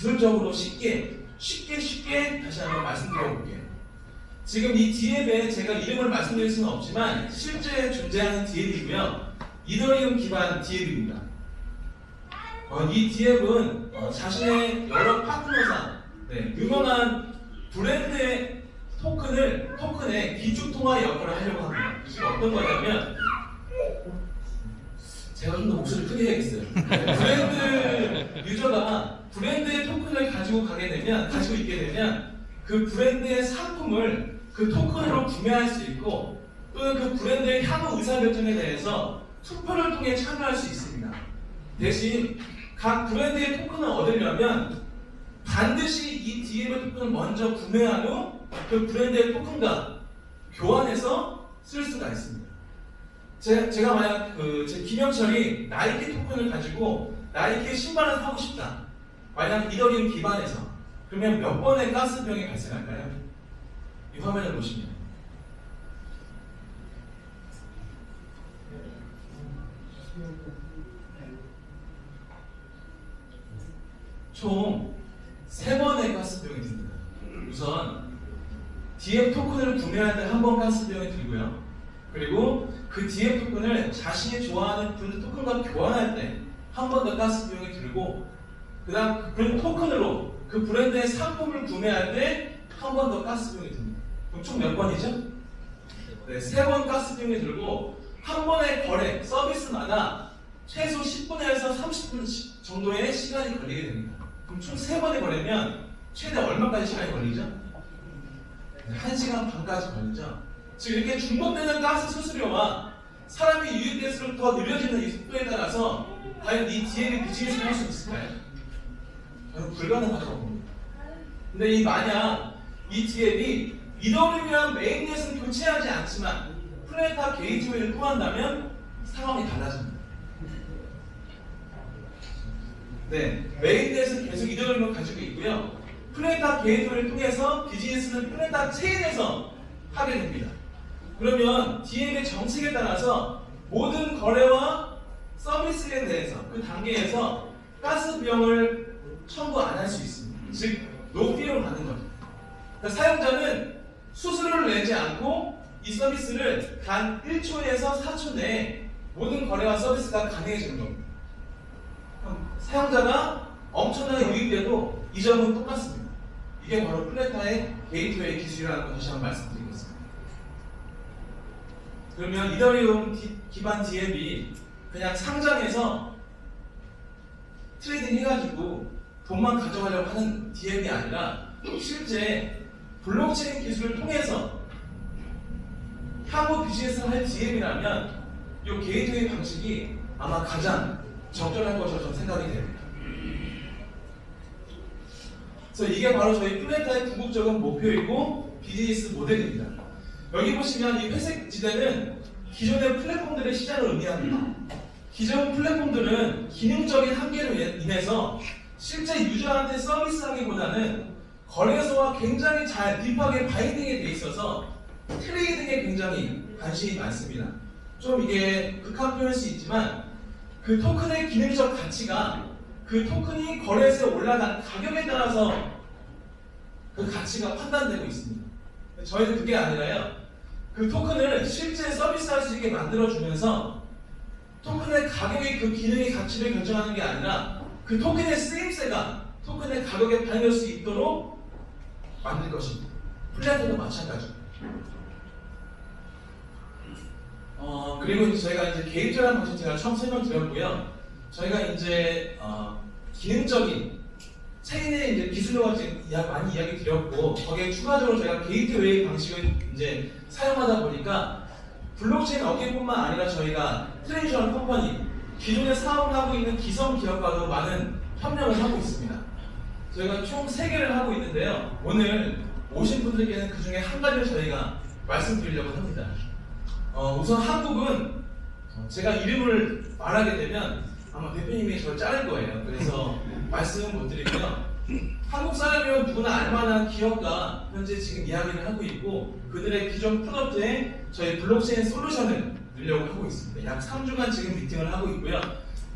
기술적으로 쉽게 쉽게 쉽게 다시 한번 말씀드려 볼게요. 지금 이 디앱에 제가 이름을 말씀드릴 수는 없지만 실제 존재하는 디앱이고요. 이더리움 기반 디앱입니다. 어, 이 디앱은 어, 자신의 여러 파트너사, 네, 유명한 브랜드의 토큰을 토큰의 기축 통화 역할을 하려고 합니다. 어떤 거냐면 제가 좀 더 목소리 크게 해야겠어요. 네, 브랜드 유저가 브랜드의 토큰을 가지고 가게 되면 가지고 있게 되면 그 브랜드의 상품을 그 토큰으로 구매할 수 있고 또는 그 브랜드의 향후 의사결정에 대해서 투표를 통해 참여할 수 있습니다. 대신 각 브랜드의 토큰을 얻으려면 반드시 이 DM의 토큰을 먼저 구매한 후 그 브랜드의 토큰과 교환해서 쓸 수가 있습니다. 제, 제가 만약 그, 제 김영철이 나이키 토큰을 가지고 나이키 신발을 사고 싶다. 만약 이더리움 기반에서. 그러면 몇 번의 가스병이 발생할까요? 이 화면을 보시면. 총세 번의 가스병이 듭니다. 우선 DM 토큰을 구매할 때 한 번 가스병이 들고요. 그리고 그 DM 토큰을 자신이 좋아하는 브랜드 토큰과 교환할 때 한 번 더 가스 비용이 들고 그 다음 그 브랜드 토큰으로 그 브랜드의 상품을 구매할 때 한 번 더 가스 비용이 듭니다. 그럼 총 몇 번이죠? 네, 세 번 가스 비용이 들고 한 번의 거래 서비스마다 최소 10분에서 30분 정도의 시간이 걸리게 됩니다. 그럼 총 세 번의 거래면 최대 얼마까지 시간이 걸리죠? 네, 1시간 반까지 걸리죠. 즉 이렇게 중복되는 가스 수수료와 사람이 유입될수록 더 느려지는 이 속도에 따라서 과연 이 DM이 비즈니스를 할 수 있을까요? 불가능하다고 봅니다. 근데 이 만약 이 DM이 이더리움이랑 메인넷은 교체하지 않지만 플레타 게이트웨이를 통한다면 상황이 달라집니다. 네, 메인넷은 계속 이더리움을 가지고 있고요. 플레타 게이트웨이를 통해서 비즈니스는 플레타 체인에서 하게 됩니다. 그러면 DM의 정책에 따라서 모든 거래와 서비스에 대해서 그 단계에서 가스 비용을 청구 안 할 수 있습니다. 즉 노피를 받는 거죠. 그러니까 사용자는 수수료를 내지 않고 이 서비스를 단 1초에서 4초 내에 모든 거래와 서비스가 가능해지는 겁니다. 사용자가 엄청나게 유입돼도 이 점은 똑같습니다. 이게 바로 플레타의 게이트웨이 기술이라는 걸 다시 한번 말씀드리겠습니다. 그러면 이더리움 디- 기반 D앱이 그냥 상장해서 트레이딩 해가지고 돈만 가져가려고 하는 D앱이 아니라 실제 블록체인 기술을 통해서 향후 비즈니스를 할 DM이라면 이 게이트웨이 방식이 아마 가장 적절할 저는 생각이 됩니다. 그래서 이게 바로 저희 플레타의 궁극적인 목표이고 비즈니스 모델입니다. 여기 보시면 이 회색 지대는 기존의 플랫폼들의 시장을 의미합니다. 기존 플랫폼들은 기능적인 한계로 인해서 실제 유저한테 서비스하기보다는 거래소와 굉장히 잘 딥하게 바인딩이 돼 있어서 트레이딩에 굉장히 관심이 많습니다. 좀 이게 극한 표현일 수 있지만 그 토큰의 기능적 가치가 그 토큰이 거래소에 올라간 가격에 따라서 그 가치가 판단되고 있습니다. 저희는 그게 아니라요. 그 토큰을 실제 서비스할 수 있게 만들어주면서 토큰의 가격이 그 기능의 가치를 결정하는 게 아니라 그 토큰의 쓰임새가 토큰의 가격에 반영될 수 있도록 만들 것입니다. 플랫폼도 마찬가지. 어, 그리고 이제 저희가 이제 개입자라는 방식 제가 처음 설명드렸고요. 저희가 이제 어, 기능적인 체인의 이제 기술과 지금 많이 이야기 드렸고 거기에 추가적으로 저희가 게이트웨이 방식을 이제 사용하다 보니까 블록체인 업계뿐만 아니라 저희가 트레이션 컴퍼니 기존에 사업을 하고 있는 기성 기업과도 많은 협력을 하고 있습니다. 저희가 총 3개를 하고 있는데요. 오늘 오신 분들께는 그 중에 한 가지를 저희가 말씀드리려고 합니다. 어, 우선 한국은 어, 제가 이름을 말하게 되면 아마 대표님이 저를 자를 거예요. 그래서 말씀은 못 드리고요. 한국 사람이면 누구나 알만한 기업과 현재 지금 이야기를 하고 있고 그들의 기존 프로덕트에 저희 블록체인 솔루션을 넣으려고 하고 있습니다. 약 3주간 지금 미팅을 하고 있고요.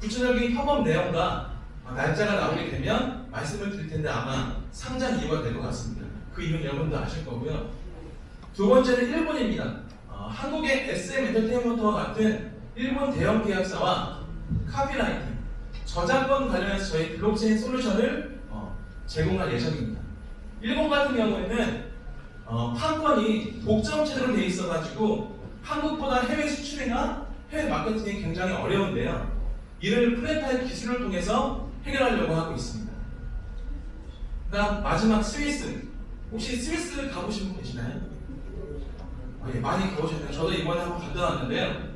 구체적인 협업 내용과 어, 날짜가 나오게 되면 말씀을 드릴 텐데 아마 상장 이유가 될 것 같습니다. 그 이유는 여러분도 아실 거고요. 두 번째는 일본입니다. 어, 한국의 SM 엔터테인먼트와 같은 일본 대형 계약사와 카피라이팅, 저작권 관련해서 저희 블록체인 솔루션을 어, 제공할 예정입니다. 일본 같은 경우에는 어, 판권이 독점 체제로 되어 있어가지고 한국보다 해외 수출이나 해외 마케팅이 굉장히 어려운데요. 이를 플랫타입 기술을 통해서 해결하려고 하고 있습니다. 그다음 마지막 스위스. 혹시 스위스 가보신 분 계시나요? 아, 예, 많이 가보셨네요. 저도 이번에 한번 갔다 왔는데요.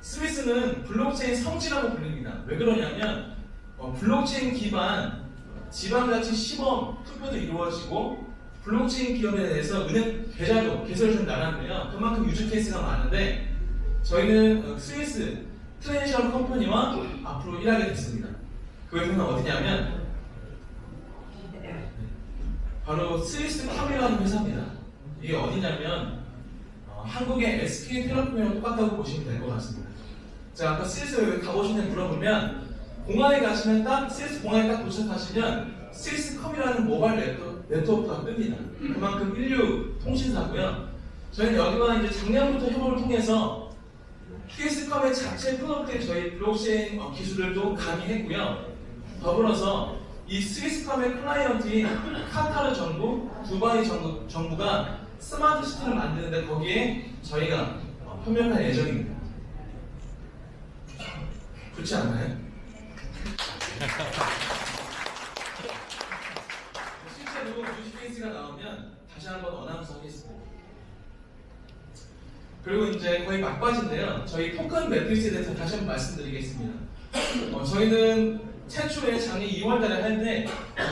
스위스는 블록체인 성지라고 불립니다. 왜 그러냐면 어, 블록체인 기반 지방자치 시범 투표도 이루어지고 블록체인 기업에 대해서 은행 계좌도 개설해준 나라인데요. 그만큼 유즈 케이스가 많은데 저희는 어, 스위스 트레이션 컴퍼니와 앞으로 일하게 됐습니다. 그 회사는 어디냐면 바로 스위스 카미라는 회사입니다. 이게 어디냐면 어, 한국의 SK 테레콤이랑 똑같다고 보시면 될 것 같습니다. 자, 아까 스위스 가보시는 물어보면 공항에 가시면 딱 스위스 공항에 딱 도착하시면 스위스 컴이라는 모바일 네트, 네트워크가 뜹니다. 그만큼 인류 통신사고요. 저희는 여기와 이제 작년부터 협업을 통해서 스위스컴의 자체 프로덕트에 저희 블록체인 어, 기술을 또 가미했고요. 더불어서 이 스위스컴의 클라이언트인 카타르 정부, 두바이 정부, 정부가 스마트 시티를 만드는데 거기에 저희가 어, 협력할 예정입니다. 좋지 않나요? 실제로 유지 케이스가 나오면 다시 한번 어나운스 하겠습니다. 그리고 이제 거의 막바지인데요. 저희 토큰 매트리스에 대해서 다시 한번 말씀드리겠습니다. 어, 저희는 최초에 작년 2월달에 하는데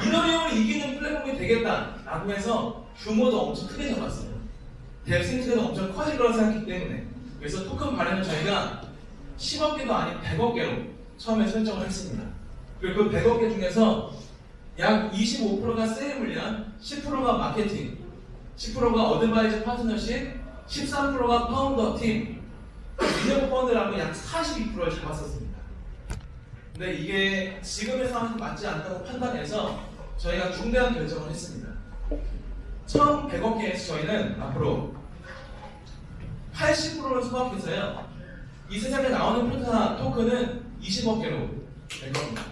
이너리움을 이기는 플랫폼이 되겠다라고 해서 규모도 엄청 크게 잡았어요. 뎁센트가 엄청 커질 거라 생각했기 때문에 그래서 토큰 발행을 저희가 10억 개도 아닌 100억 개로 처음에 설정을 했습니다. 그리고 그 100억 개 중에서 약 25%가 세일 물량, 10%가 마케팅, 10%가 어드바이저 파트너십, 13%가 파운더 팀, 미디어 펀드라고 약 42%를 잡았었습니다. 근데 이게 지금의 상황에 맞지 않다고 판단해서 저희가 중대한 결정을 했습니다. 처음 100억 개에서 저희는 앞으로 80%를 소각해서요. 이 세상에 나오는 프로타 토큰은 20억 개로 될 겁니다.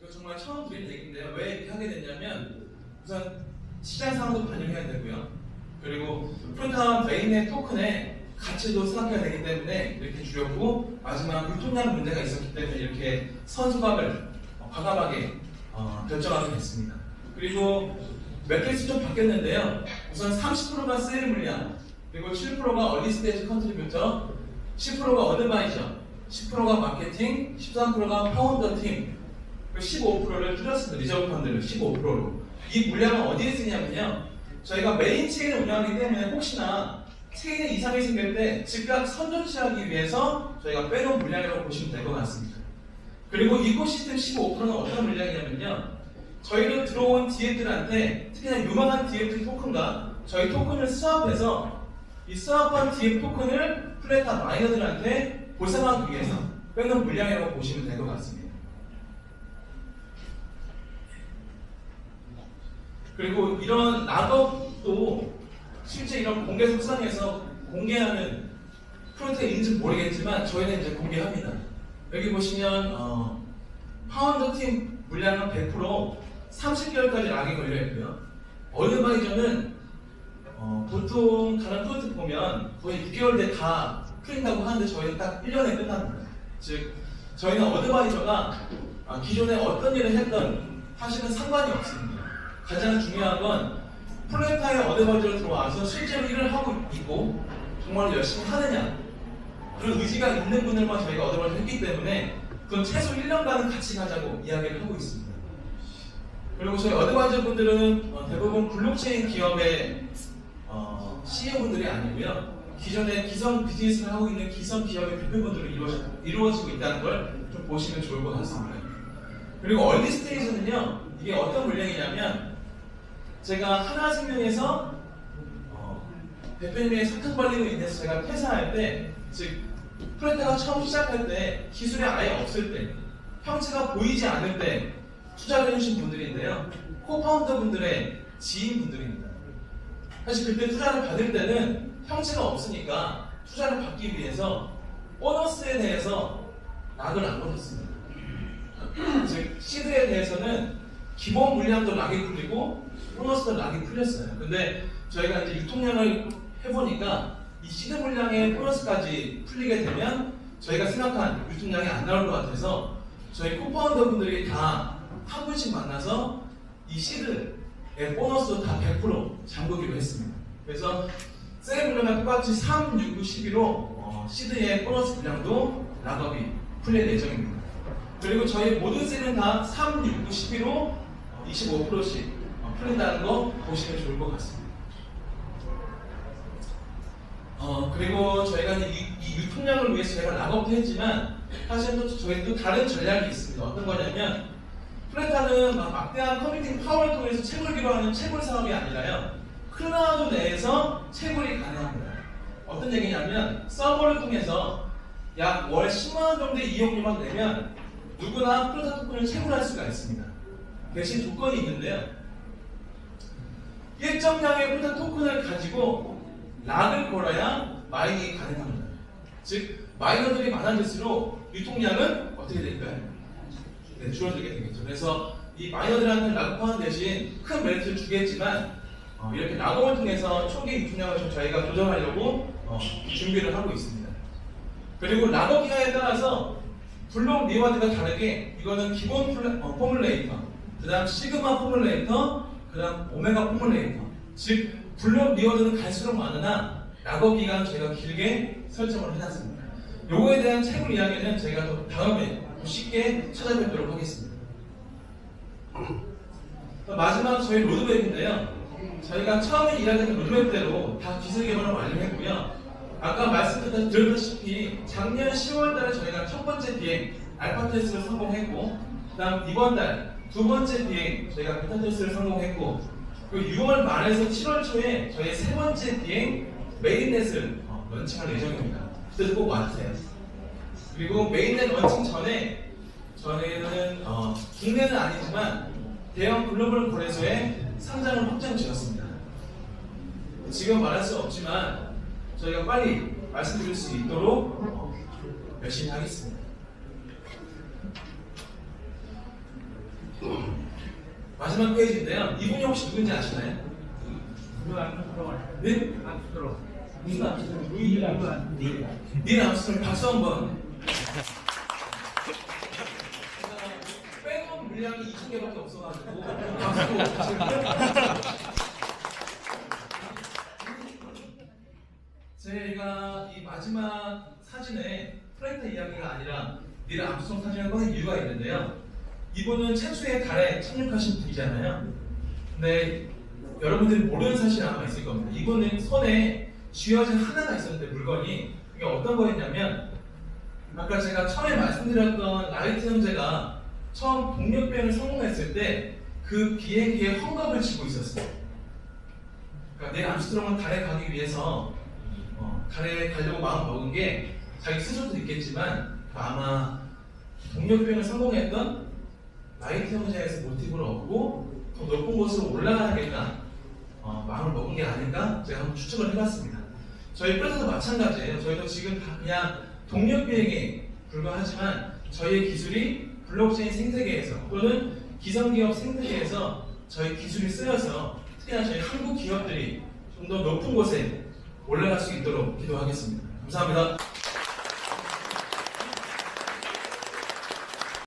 이거 정말 처음 드린 얘기인데요. 왜 이렇게 하게 됐냐면 우선 시장 상황도 반영해야 되고요. 그리고 프론트 메인의 토큰의 가치도 생각해야 되기 때문에 이렇게 줄였고 마지막 유통량 문제가 있었기 때문에 이렇게 선수각을 어, 과감하게 어, 결정하게 됐습니다. 그리고 매트리스 좀 바뀌었는데요. 우선 30%가 세일 물량, 그리고 7%가 얼리 스테이지 컨트리뷰터, 10%가 어드바이저, 10%가 마케팅, 13%가 파운더 팀, 그리고 15%를 줄였습니다. 리저브 펀드를 15%로. 이 물량은 어디에 쓰냐면요. 저희가 메인 체인을 운영하기 때문에 혹시나 체인에 이상이 생길 때 즉각 선전시하기 위해서 저희가 빼놓은 물량이라고 보시면 될 것 같습니다. 그리고 이코시스템 15%는 어떤 물량이냐면요. 저희는 들어온 DF들한테 특히나 유망한 DF 토큰과 저희 토큰을 스왑해서 이 스왑한 DF 토큰을 플레타 마이너들한테 보상하기 위해서 빼놓은 물량이라고 보시면 될 것 같습니다. 그리고 이런 락업도 실제 이런 공개 속상에서 공개하는 프로젝트인지 모르겠지만 저희는 이제 공개합니다. 여기 보시면 어, 파운드 팀 물량은 100% 30개월까지 락이 걸려 있고요. 어드바이저는 어, 보통 다른 프로젝트 보면 거의 6개월 돼다 풀린다고 하는데 저희는 딱 1년에 끝납니다. 즉 저희는 어드바이저가 아, 기존에 어떤 일을 했던 사실은 상관이 없습니다. 가장 중요한 건 플레이타의 어드바이저로 들어와서 실제로 일을 하고 있고 정말 열심히 하느냐 그런 의지가 있는 분들만 저희가 어드바이저 했기 때문에 그건 최소 1년간은 같이 가자고 이야기를 하고 있습니다. 그리고 저희 어드바이저 분들은 어, 대부분 블록체인 기업의 어, CEO분들이 아니고요. 기존에 기성 비즈니스를 하고 있는 기성 기업의 대표분들로 이루어지, 이루어지고 있다는 걸 좀 보시면 좋을 것 같습니다. 그리고 얼리 스테이지는요, 이게 어떤 물량이냐면, 제가 하나생명에서 어, 대표님의 사건 관리로 인해서 제가 퇴사할 때, 즉 프레타가 처음 시작할 때 기술이 아예 없을 때 형체가 보이지 않을 때 투자를 해주신 분들인데요. 코파운더 분들의 지인분들입니다. 사실 그때 투자를 받을 때는 형체가 없으니까 투자를 받기 위해서 보너스에 대해서 락을 안 걸었습니다. 즉 시드에 대해서는 기본 물량도 락이 풀리고 보너스도 락이 풀렸어요. 근데 저희가 이제 유통량을 해보니까 이 시드 물량의 보너스까지 풀리게 되면 저희가 생각한 유통량이 안 나올 것 같아서 저희 코파운더 분들이 다 한 분씩 만나서 이 시드의 보너스도 다 100% 잠그기로 했습니다. 그래서 세일 물량과 똑같이 3, 6, 9, 11로 어, 시드의 보너스 분량도 락업이 풀릴 예정입니다. 그리고 저희 모든 세일은 다 3, 6, 9, 11로 25%씩 어, 풀린다는 거 보시면 좋을 것 같습니다. 어, 그리고 저희가 이, 이 유통량을 위해서 저희가 락업도 했지만 사실 또 저희 또 다른 전략이 있습니다. 어떤 거냐면 플레타는 막 막대한 커뮤니티 파워를 통해서 채굴 기로 하는 채굴 사업이 아니라요. 클라우드 내에서 채굴이 가능합니다. 어떤 얘기냐면 서버를 통해서 약 월 10만 원 정도의 이용료만 내면 누구나 플레타 토큰을 채굴할 수가 있습니다. 대신 조건이 있는데요. 일정량의 플레타 토큰을 가지고 락을 걸어야 마이닝이 가능합니다. 즉 마이너들이 많아질수록 유통량은 어떻게 될까요? 네, 줄어들게 되겠죠. 그래서 이 마이너들한테 락업하는 대신 큰 메리트를 주겠지만 어, 이렇게 락업을 통해서 초기 유통량을 좀 저희가 조정하려고 어, 준비를 하고 있습니다. 그리고 락업 기간에 따라서 블록 리워드가 다르게 이거는 기본 플레, 어, 포뮬레이터, 그 다음 시그마 포뮬레이터, 그 다음 오메가 포뮬레이터 즉 블록 리워드는 갈수록 많으나 락업 기간은 저희가 길게 설정을 해놨습니다. 요거에 대한 채굴 이야기는 저희가 또 다음에 또 쉽게 찾아뵙도록 하겠습니다. 또 마지막 저희 로드맵인데요. 저희가 처음에 이야기했던 로드맵대로 다 기술 개발을 완료했고요. 아까 말씀드렸다시피 작년 10월 달에 저희가 첫 번째 비행 알파 테스트를 성공했고 그다음 이번 달 두 번째 비행 저희가 베타 테스트를 성공했고 그리고 6월 말에서 7월 초에 저희 세 번째 비행 메인넷을 어, 런칭할 예정입니다. 그때도 꼭 와주세요. 그리고 메인넷 런칭 전에 저희는 어, 국내는 아니지만 대형 글로벌 거래소에 상장을 확정 지었습니다. 지금 말할 수 없지만 저희가 빨리 말씀드릴 수 있도록 어, 열심히 하겠습니다. 마지막 페이지인데요. 이분이 혹시 누군지 아시나요? 네? 닐 암스트롱 박수 한 번. 빼놓은 물량이 2천 개밖에 없어가지고 박수. 제가 이 마지막 사진에 프레이터 이야기가 아니라 닐 암스트롱 사진을 꺼낸 이유가 있는데요. 이분은 최초에 달에 착륙하신 분이잖아요. 근데 여러분들이 모르는 사실이 아마 있을 겁니다. 이분은 손에 쥐어진 하나가 있었는데 물건이 그게 어떤 거였냐면 아까 제가 처음에 말씀드렸던 라이트 형제가 처음 동력 비행을 성공했을 때 그 비행기에 헝겊을 쥐고 있었어요. 그러니까 내일 암스트롱은 달에 가기 위해서 어, 달에 가려고 마음 먹은 게 자기 스스로도 있겠지만 아마 동력 비행을 성공했던 라이트 형제에서 모티브를 얻고 더 높은 곳으로 올라가야겠다 어, 마음을 먹은 게 아닌가 제가 한번 추측을 해봤습니다. 저희 플레타도 마찬가지예요. 저희도 지금 다 그냥 동력 비행에 불과하지만 저희의 기술이 블록체인 생태계에서 또는 기성기업 생태계에서 저희 기술이 쓰여서 특히나 저희 한국 기업들이 좀 더 높은 곳에 올라갈 수 있도록 기도하겠습니다. 감사합니다.